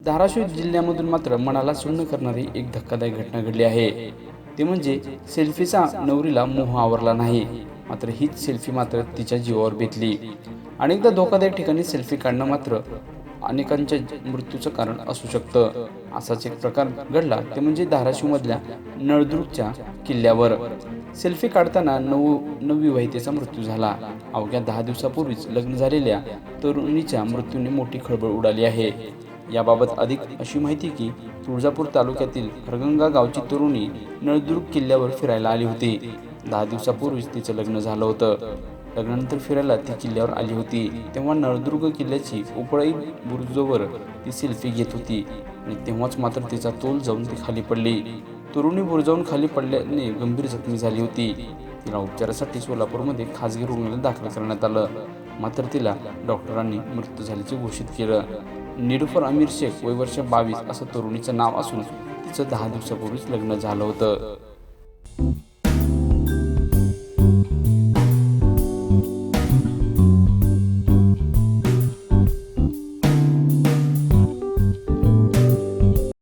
धाराशिव जिल्ह्यामधून मात्र मनाला सुन्न करणारी एक धक्कादायक घटना घडली आहे. ते म्हणजे सेल्फीचा नवरीला मोह आवरला नाही. मात्र हीच सेल्फी मात्र तिच्या जीवावर बेतली. अनेकदा धोकादायक ठिकाणी सेल्फी काढणं मात्र अनेकांच्या मृत्यूचं कारण असू शकतं. असाच एक प्रकार घडला ते म्हणजे धाराशिवमधल्या नळदुर्गच्या किल्ल्यावर. सेल्फी काढताना नऊ नवविवाहितेचा मृत्यू झाला. अवघ्या दहा दिवसापूर्वीच लग्न झालेल्या तरुणीच्या मृत्यूने मोठी खळबळ उडाली आहे. याबाबत अधिक अशी माहिती की तुळजापूर तालुक्यातील हरगंगा गावची तरुणी नळदुर्ग किल्ल्यावर फिरायला आली होती. दहा दिवसापूर्वीच तिचं लग्न झालं होतं. लग्नानंतर फिरायला ती किल्ल्यावर आली होती. तेव्हा नळदुर्ग किल्ल्याची उपळाई बुरुजावर ती सेल्फी घेत होती आणि तेव्हाच मात्र तिचा तोल जाऊन ती खाली पडली. तरुणी बुरजावून खाली पडल्याने गंभीर जखमी झाली होती. तिला उपचारासाठी सोलापूरमध्ये खाजगी रुग्णालयात दाखल करण्यात आलं. मात्र तिला डॉक्टरांनी मृत्यू झाल्याचे घोषित केलं. निरुफर अमीर शेख वय वर्ष बावीस असं तरुणीचं नाव असून तिचं दहा दिवसापूर्वीच लग्न झालं होतं.